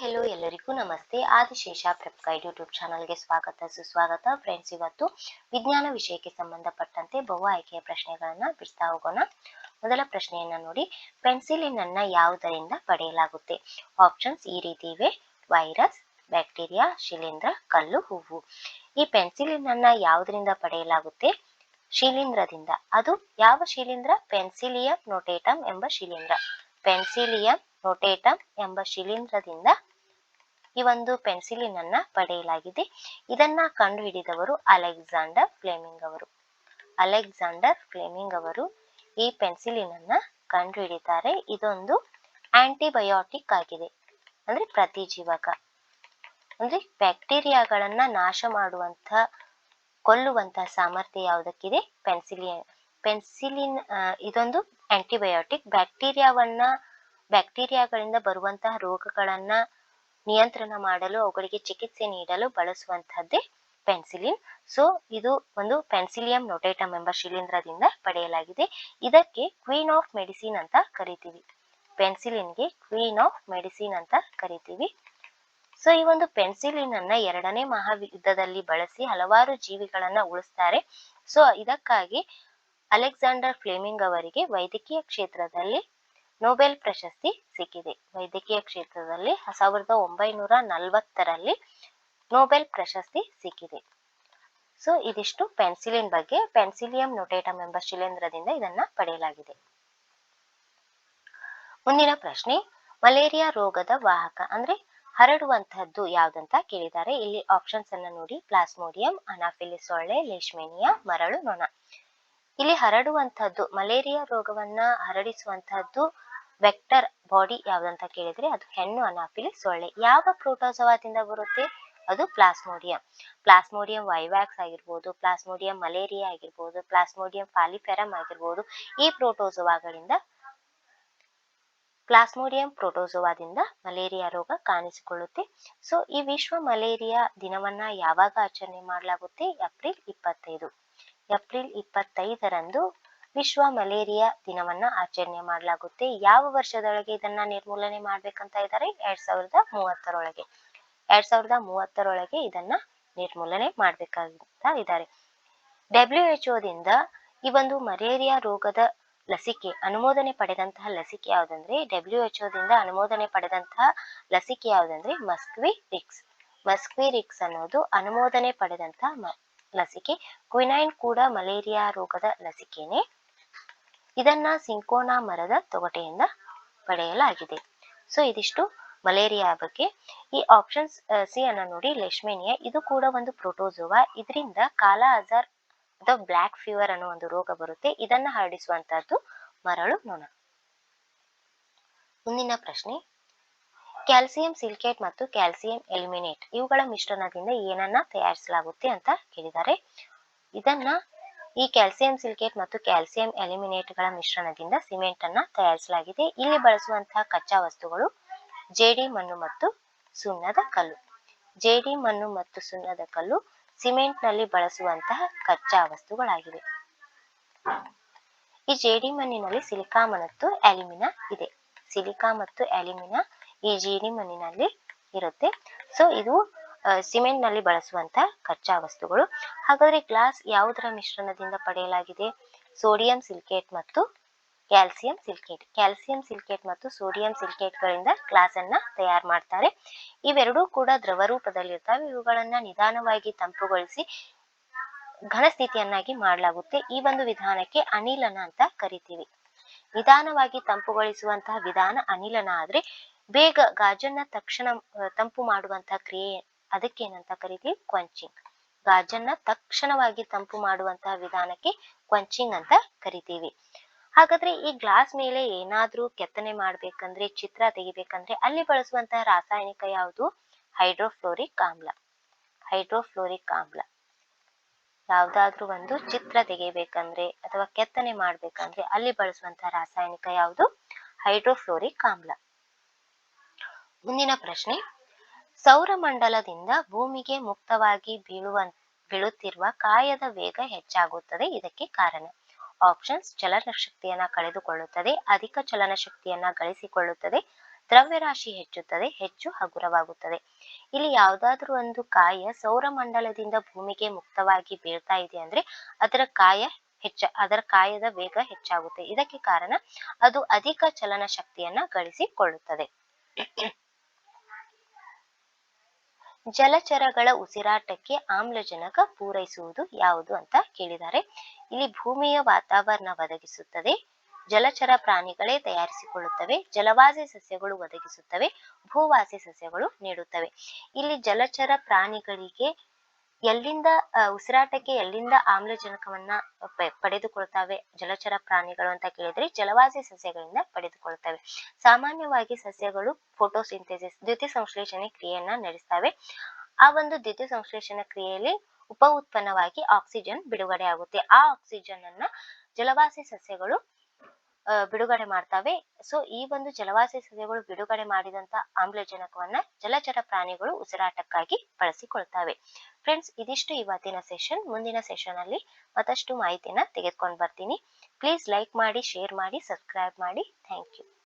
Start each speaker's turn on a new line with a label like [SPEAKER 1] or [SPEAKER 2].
[SPEAKER 1] Hello ಎಲ್ಲರಿಗೂ ನಮಸ್ತೆ. Adishesha prep guide YouTube ಚಾನಲ್ಗೆ ಸ್ವಾಗತ, ಸುಸ್ವಾಗತ. ಫ್ರೆಂಡ್ಸ್, ಇವತ್ತು ವಿಜ್ಞಾನ ವಿಷಯಕ್ಕೆ ಸಂಬಂಧಪಟ್ಟಂತೆ ಬಹು ಆಯ್ಕೆಯ ಪ್ರಶ್ನೆಗಳನ್ನು ಬಿಡ್ತಾ ಹೋಗೋಣ. ಮೊದಲ ಪ್ರಶ್ನೆಯನ್ನ ನೋಡಿ. ಪೆನ್ಸಿಲಿನ್ ಅನ್ನು ಯಾವುದರಿಂದ ಪಡೆಯಲಾಗುತ್ತೆ? ಆಪ್ಷನ್ಸ್ ಈ ರೀತಿ ಇವೆ. ವೈರಸ್, ಬ್ಯಾಕ್ಟೀರಿಯಾ, ಶಿಲೀಂಧ್ರ, ಕಲ್ಲು, ಹೂವು. ಈ ಪೆನ್ಸಿಲಿನ್ ಅನ್ನು ಯಾವುದರಿಂದ ಪಡೆಯಲಾಗುತ್ತೆ? ಶಿಲೀಂಧ್ರದಿಂದ. ಅದು ಯಾವ ಶಿಲೀಂಧ್ರ? ಪೆನ್ಸಿಲಿಯಂ ನೋಟೇಟಮ್ ಎಂಬ ಶಿಲೀಂಧ್ರ. ಪೆನ್ಸಿಲಿಯಂ ನೋಟೇಟಮ್ ಎಂಬ ಶಿಲೀಂಧ್ರದಿಂದ ಈ ಒಂದು ಪೆನ್ಸಿಲಿನ್ ಅನ್ನ ಪಡೆಯಲಾಗಿದೆ. ಇದನ್ನ ಕಂಡುಹಿಡಿದವರು ಅಲೆಕ್ಸಾಂಡರ್ ಫ್ಲೇಮಿಂಗ್ ಅವರು. ಅಲೆಕ್ಸಾಂಡರ್ ಫ್ಲೇಮಿಂಗ್ ಅವರು ಈ ಪೆನ್ಸಿಲಿನ್ ಅನ್ನ ಕಂಡುಹಿಡಿತಾರೆ. ಇದೊಂದು ಆಂಟಿಬಯೋಟಿಕ್ ಆಗಿದೆ. ಅಂದ್ರೆ ಪ್ರತಿಜೀವಕ. ಅಂದ್ರೆ ಬ್ಯಾಕ್ಟೀರಿಯಾಗಳನ್ನ ನಾಶ ಮಾಡುವಂತ ಕೊಲ್ಲುವಂತಹ ಸಾಮರ್ಥ್ಯ ಯಾವುದಕ್ಕಿದೆ? ಪೆನ್ಸಿಲಿಯನ್ ಪೆನ್ಸಿಲಿನ್ ಇದೊಂದು ಆಂಟಿಬಯೋಟಿಕ್. ಬ್ಯಾಕ್ಟೀರಿಯಾವನ್ನ, ಬ್ಯಾಕ್ಟೀರಿಯಾಗಳಿಂದ ಬರುವಂತಹ ರೋಗಗಳನ್ನ ನಿಯಂತ್ರಣ ಮಾಡಲು, ಅವುಗಳಿಗೆ ಚಿಕಿತ್ಸೆ ನೀಡಲು ಬಳಸುವಂತಹದ್ದೇ ಪೆನ್ಸಿಲಿನ್. ಸೊ, ಇದು ಒಂದು ಪೆನ್ಸಿಲಿಯಂ ನೊಟೇಟಮ್ ಎಂಬ ಶಿಲೀಂಧ್ರದಿಂದ ಪಡೆಯಲಾಗಿದೆ. ಇದಕ್ಕೆ ಕ್ವೀನ್ ಆಫ್ ಮೆಡಿಸಿನ್ ಅಂತ ಕರಿತೀವಿ. ಪೆನ್ಸಿಲಿನ್ಗೆ ಕ್ವೀನ್ ಆಫ್ ಮೆಡಿಸಿನ್ ಅಂತ ಕರಿತೀವಿ. ಸೊ, ಈ ಒಂದು ಪೆನ್ಸಿಲಿನ್ ಅನ್ನ ಎರಡನೇ ಮಹಾಯುದ್ಧದಲ್ಲಿ ಬಳಸಿ ಹಲವಾರು ಜೀವಿಗಳನ್ನ ಉಳಿಸ್ತಾರೆ. ಸೊ, ಇದಕ್ಕಾಗಿ ಅಲೆಕ್ಸಾಂಡರ್ ಫ್ಲೇಮಿಂಗ್ ಅವರಿಗೆ ವೈದ್ಯಕೀಯ ಕ್ಷೇತ್ರದಲ್ಲಿ ನೊಬೆಲ್ ಪ್ರಶಸ್ತಿ ಸಿಕ್ಕಿದೆ. ವೈದ್ಯಕೀಯ ಕ್ಷೇತ್ರದಲ್ಲಿ ಸಾವಿರದ ಒಂಬೈನೂರ ನಲವತ್ತರಲ್ಲಿ ನೊಬೆಲ್ ಪ್ರಶಸ್ತಿ ಸಿಕ್ಕಿದೆ. ಸೊ ಇದಿಷ್ಟು ಪೆನ್ಸಿಲಿನ್ ಬಗ್ಗೆ. ಪೆನ್ಸಿಲಿಯಂ ನೊಟೇಟಮ್ ಎಂಬ ಶಿಲೀಂಧ್ರದಿಂದ ಇದನ್ನ ಪಡೆಯಲಾಗಿದೆ. ಮುಂದಿನ ಪ್ರಶ್ನೆ, ಮಲೇರಿಯಾ ರೋಗದ ವಾಹಕ ಅಂದ್ರೆ ಹರಡುವಂತಹದ್ದು ಯಾವ್ದಂತ ಕೇಳಿದ್ದಾರೆ. ಇಲ್ಲಿ ಆಪ್ಷನ್ಸ್ ಅನ್ನ ನೋಡಿ. ಪ್ಲಾಸ್ಮೋಡಿಯಂ ಅನಾಫಿಲಿ ಸೊಳ್ಳೆ, ಲೇಷ್ಮೇನಿಯಾ, ಮರಳು ನೊಣ. ಇಲ್ಲಿ ಹರಡುವಂತಹದ್ದು ಮಲೇರಿಯಾ ರೋಗವನ್ನ ಹರಡಿಸುವಂತಹದ್ದು ವೆಕ್ಟರ್ ಬಾಡಿ ಯಾವ್ದಂತ ಕೇಳಿದ್ರೆ ಅದು ಹೆಣ್ಣು ಅನಾಫಿಲಿ ಸೊಳ್ಳೆ. ಯಾವ ಪ್ರೋಟೋಸವಾದಿಂದ ಬರುತ್ತೆ? ಅದು ಪ್ಲಾಸ್ಮೋಡಿಯಂ ಪ್ಲಾಸ್ಮೋಡಿಯಂ ವೈವ್ಯಾಕ್ಸ್ ಆಗಿರ್ಬೋದು ಪ್ಲಾಸ್ಮೋಡಿಯಂ ಮಲೇರಿಯಾ ಆಗಿರ್ಬೋದು ಪ್ಲಾಸ್ಮೋಡಿಯಂ ಫಾಲಿಫೆರಮ್ ಆಗಿರ್ಬೋದು. ಈ ಪ್ರೋಟೋಸೋವಾಗಳಿಂದ ಪ್ಲಾಸ್ಮೋಡಿಯಂ ಪ್ರೋಟೋಸೋವಾದಿಂದ ಮಲೇರಿಯಾ ರೋಗ ಕಾಣಿಸಿಕೊಳ್ಳುತ್ತೆ. ಸೊ ಈ ವಿಶ್ವ ಮಲೇರಿಯಾ ದಿನವನ್ನ ಯಾವಾಗ ಆಚರಣೆ ಮಾಡಲಾಗುತ್ತೆ? ಏಪ್ರಿಲ್ ಇಪ್ಪತ್ತೈದು. ಏಪ್ರಿಲ್ ಇಪ್ಪತ್ತೈದರಂದು ವಿಶ್ವ ಮಲೇರಿಯಾ ದಿನವನ್ನ ಆಚರಣೆ ಮಾಡಲಾಗುತ್ತೆ. ಯಾವ ವರ್ಷದೊಳಗೆ ಇದನ್ನ ನಿರ್ಮೂಲನೆ ಮಾಡ್ಬೇಕಂತ ಇದ್ದಾರೆ ಎರಡ್ ಸಾವಿರದ ಮೂವತ್ತರೊಳಗೆ. ಎರಡ್ ಸಾವಿರದ ಮೂವತ್ತರೊಳಗೆ ಇದನ್ನ ನಿರ್ಮೂಲನೆ ಮಾಡ್ಬೇಕಂತ ಇದ್ದಾರೆ ಡಬ್ಲ್ಯೂ ಎಚ್ ದಿಂದ ಈ ಒಂದು ಮಲೇರಿಯಾ ರೋಗದ ಲಸಿಕೆ, ಅನುಮೋದನೆ ಪಡೆದಂತಹ ಲಸಿಕೆ ಯಾವುದಂದ್ರೆ ಡಬ್ಲ್ಯೂ ಎಚ್ ದಿಂದ ಅನುಮೋದನೆ ಪಡೆದಂತಹ ಲಸಿಕೆ ಯಾವುದಂದ್ರೆ ಮಸ್ಕ್ವಿ ರಿಕ್ಸ್ ಮಸ್ಕ್ವಿ ರಿಕ್ಸ್ ಅನ್ನೋದು ಅನುಮೋದನೆ ಪಡೆದಂತಹ ಲಸಿಕೆ. ಕ್ವಿನೈನ್ ಕೂಡ ಮಲೇರಿಯಾ ರೋಗದ ಲಸಿಕೆನೆ. ಇದನ್ನ ಸಿಂಕೋನಾ ಮರದ ತೊಗಟೆಯಿಂದ ಪಡೆಯಲಾಗಿದೆ. ಸೊ ಇದಿಷ್ಟು ಮಲೇರಿಯಾ ಬಗ್ಗೆ. ಈ ಆಪ್ಷನ್ಸ್ ಸಿ ಅನ್ನ ನೋಡಿ ಲೆಶ್ಮೇನಿಯಾ ಇದು ಕೂಡ ಒಂದು ಪ್ರೋಟೋಜೋವಾ ಇದರಿಂದ ಕಾಲಾ ಅಜಾರ್ ದ ಬ್ಲ್ಯಾಕ್ ಫೀವರ್ ಅನ್ನೋ ಒಂದು ರೋಗ ಬರುತ್ತೆ. ಇದನ್ನ ಹರಡಿಸುವಂತಹದ್ದು ಮರಳು ನೊಣ. ಮುಂದಿನ ಪ್ರಶ್ನೆ. ಕ್ಯಾಲ್ಸಿಯಂ ಸಿಲ್ಕೇಟ್ ಮತ್ತು ಕ್ಯಾಲ್ಸಿಯಂ ಎಲಿಮಿನೇಟ್, ಇವುಗಳ ಮಿಶ್ರಣದಿಂದ ಏನನ್ನ ತಯಾರಿಸಲಾಗುತ್ತೆ ಅಂತ ಕೇಳಿದ್ದಾರೆ. ಇದನ್ನ ಈ ಕ್ಯಾಲ್ಸಿಯಂ ಸಿಲಿಕೇಟ್ ಮತ್ತು ಕ್ಯಾಲ್ಸಿಯಂ ಎಲಿಮಿನೇಟ್ಗಳ ಮಿಶ್ರಣದಿಂದ ಸಿಮೆಂಟ್ ಅನ್ನ ತಯಾರಿಸಲಾಗಿದೆ. ಇಲ್ಲಿ ಬಳಸುವಂತಹ ಕಚ್ಚಾ ವಸ್ತುಗಳು ಜೇಡಿ ಮಣ್ಣು ಮತ್ತು ಸುಣ್ಣದ ಕಲ್ಲು. ಜೇಡಿ ಮಣ್ಣು ಮತ್ತು ಸುಣ್ಣದ ಕಲ್ಲು ಸಿಮೆಂಟ್ನಲ್ಲಿ ಬಳಸುವಂತಹ ಕಚ್ಚಾ ವಸ್ತುಗಳಾಗಿವೆ. ಈ ಜೇಡಿ ಮಣ್ಣಿನಲ್ಲಿ ಸಿಲಿಕಾ ಮತ್ತು ಅಲ್ಯೂಮಿನ ಇದೆ. ಸಿಲಿಕಾ ಮತ್ತು ಅಲ್ಯೂಮಿನ ಈ ಜೇಡಿ ಮಣ್ಣಿನಲ್ಲಿ ಇರುತ್ತೆ. ಸೊ, ಇದು ಸಿಮೆಂಟ್ನಲ್ಲಿ ಬಳಸುವಂತಹ ಕಚ್ಚಾ ವಸ್ತುಗಳು. ಹಾಗಾದ್ರೆ ಗ್ಲಾಸ್ ಯಾವುದರ ಮಿಶ್ರಣದಿಂದ ಪಡೆಯಲಾಗಿದೆ? ಸೋಡಿಯಂ ಸಿಲಿಕೇಟ್ ಮತ್ತು ಕ್ಯಾಲ್ಸಿಯಂ ಸಿಲಿಕೇಟ್. ಕ್ಯಾಲ್ಸಿಯಂ ಸಿಲಿಕೇಟ್ ಮತ್ತು ಸೋಡಿಯಂ ಸಿಲಿಕೇಟ್ಗಳಿಂದ ಗ್ಲಾಸ್ ಅನ್ನ ತಯಾರು ಮಾಡ್ತಾರೆ. ಇವೆರಡೂ ಕೂಡ ದ್ರವ ರೂಪದಲ್ಲಿರ್ತವೆ. ಇವುಗಳನ್ನ ನಿಧಾನವಾಗಿ ತಂಪುಗೊಳಿಸಿ ಘನ ಸ್ಥಿತಿಯನ್ನಾಗಿ ಮಾಡಲಾಗುತ್ತೆ. ಈ ಒಂದು ವಿಧಾನಕ್ಕೆ ಅನಿಲನ ಅಂತ ಕರಿತೀವಿ. ನಿಧಾನವಾಗಿ ತಂಪುಗೊಳಿಸುವಂತಹ ವಿಧಾನ ಅನಿಲನ ಆದ್ರೆ ಬೇಗ ಗಾಜನ್ನ ತಕ್ಷಣ ತಂಪು ಮಾಡುವಂತಹ ಕ್ರಿಯೆ ಅದಕ್ಕೇನಂತ ಕರಿತೀವಿ ಕ್ವಂಚಿಂಗ್ ಗಾಜನ್ನ ತಕ್ಷಣವಾಗಿ ತಂಪು ಮಾಡುವಂತಹ ವಿಧಾನಕ್ಕೆ ಕ್ವಂಚಿಂಗ್ ಅಂತ ಕರಿತೀವಿ. ಹಾಗಾದ್ರೆ ಈ ಗ್ಲಾಸ್ ಮೇಲೆ ಏನಾದ್ರೂ ಕೆತ್ತನೆ ಮಾಡ್ಬೇಕಂದ್ರೆ, ಚಿತ್ರ ತೆಗಿಬೇಕಂದ್ರೆ ಅಲ್ಲಿ ಬಳಸುವಂತಹ ರಾಸಾಯನಿಕ ಯಾವುದು? ಹೈಡ್ರೋಫ್ಲೋರಿಕ್ ಆಮ್ಲ. ಹೈಡ್ರೋಫ್ಲೋರಿಕ್ ಆಮ್ಲ. ಯಾವ್ದಾದ್ರೂ ಒಂದು ಚಿತ್ರ ತೆಗಿಬೇಕಂದ್ರೆ ಅಥವಾ ಕೆತ್ತನೆ ಮಾಡ್ಬೇಕಂದ್ರೆ ಅಲ್ಲಿ ಬಳಸುವಂತಹ ರಾಸಾಯನಿಕ ಯಾವುದು? ಹೈಡ್ರೋಫ್ಲೋರಿಕ್ ಆಮ್ಲ. ಮುಂದಿನ ಪ್ರಶ್ನೆ. ಸೌರಮಂಡಲದಿಂದ ಭೂಮಿಗೆ ಮುಕ್ತವಾಗಿ ಬೀಳುವ, ಬೀಳುತ್ತಿರುವ ಕಾಯದ ವೇಗ ಹೆಚ್ಚಾಗುತ್ತದೆ. ಇದಕ್ಕೆ ಕಾರಣ ಆಪ್ಷನ್ಸ್ ಚಲನ ಶಕ್ತಿಯನ್ನ ಕಳೆದುಕೊಳ್ಳುತ್ತದೆ, ಅಧಿಕ ಚಲನ ಶಕ್ತಿಯನ್ನ ಗಳಿಸಿಕೊಳ್ಳುತ್ತದೆ, ದ್ರವ್ಯರಾಶಿ ಹೆಚ್ಚುತ್ತದೆ, ಹೆಚ್ಚು ಹಗುರವಾಗುತ್ತದೆ. ಇಲ್ಲಿ ಯಾವುದಾದ್ರೂ ಒಂದು ಕಾಯ ಸೌರಮಂಡಲದಿಂದ ಭೂಮಿಗೆ ಮುಕ್ತವಾಗಿ ಬೀಳ್ತಾ ಇದೆ ಅಂದ್ರೆ ಅದರ ಕಾಯ ಹೆಚ್ಚ, ಅದರ ಕಾಯದ ವೇಗ ಹೆಚ್ಚಾಗುತ್ತೆ. ಇದಕ್ಕೆ ಕಾರಣ ಅದು ಅಧಿಕ ಚಲನ ಶಕ್ತಿಯನ್ನ ಗಳಿಸಿಕೊಳ್ಳುತ್ತದೆ. ಜಲಚರಗಳ ಉಸಿರಾಟಕ್ಕೆ ಆಮ್ಲಜನಕ ಪೂರೈಸುವುದು ಯಾವುದು ಅಂತ ಕೇಳಿದ್ದಾರೆ. ಇಲ್ಲಿ ಭೂಮಿಯ ವಾತಾವರಣ ಒದಗಿಸುತ್ತದೆ. ಜಲಚರ ಪ್ರಾಣಿಗಳೇ ತಯಾರಿಸಿಕೊಳ್ಳುತ್ತವೆ. ಜಲವಾಸಿ ಸಸ್ಯಗಳು ಒದಗಿಸುತ್ತವೆ. ಭೂವಾಸಿ ಸಸ್ಯಗಳು ನೀಡುತ್ತವೆ. ಇಲ್ಲಿ ಜಲಚರ ಪ್ರಾಣಿಗಳಿಗೆ ಎಲ್ಲಿಂದ ಉಸಿರಾಟಕ್ಕೆ ಎಲ್ಲಿಂದ ಆಮ್ಲಜನಕವನ್ನ ಪಡೆದುಕೊಳ್ತವೆ, ಜಲಚರ ಪ್ರಾಣಿಗಳು ಅಂತ ಕೇಳಿದ್ರೆ ಜಲವಾಸಿ ಸಸ್ಯಗಳಿಂದ ಪಡೆದುಕೊಳ್ತವೆ. ಸಾಮಾನ್ಯವಾಗಿ ಸಸ್ಯಗಳು ಫೋಟೋಸಿಂಥೆಸಿಸ್ ದ್ಯುತಿ ಸಂಶ್ಲೇಷಣೆ ಕ್ರಿಯೆಯನ್ನ ನಡೆಸ್ತವೆ. ಆ ಒಂದು ದ್ಯುತಿ ಸಂಶ್ಲೇಷಣೆ ಕ್ರಿಯೆಯಲ್ಲಿ ಉಪ ಉತ್ಪನ್ನವಾಗಿ ಆಕ್ಸಿಜನ್ ಬಿಡುಗಡೆ ಆಗುತ್ತೆ. ಆ ಆಕ್ಸಿಜನ್ ಅನ್ನ ಜಲವಾಸಿ ಸಸ್ಯಗಳು ಬಿಡುಗಡೆ ಮಾಡ್ತವೆ. ಸೊ ಈ ಒಂದು ಜಲವಾಸಿ ಸಸ್ಯಗಳು ಬಿಡುಗಡೆ ಮಾಡಿದಂತ ಆಮ್ಲಜನಕವನ್ನ ಜಲಚರ ಪ್ರಾಣಿಗಳು ಉಸಿರಾಟಕ್ಕಾಗಿ ಬಳಸಿಕೊಳ್ತವೆ. ಫ್ರೆಂಡ್ಸ್ ಇದಿಷ್ಟು ಇವತ್ತಿನ ಸೆಷನ್ ಮುಂದಿನ ಸೆಷನ್ ಅಲ್ಲಿ ಮತ್ತಷ್ಟು ಮಾಹಿತಿನ ತೆಗೆದುಕೊಂಡು ಬರ್ತೀನಿ. ಪ್ಲೀಸ್ ಲೈಕ್ ಮಾಡಿ ಶೇರ್ ಮಾಡಿ ಸಬ್ಸ್ಕ್ರೈಬ್ ಮಾಡಿ. Thank you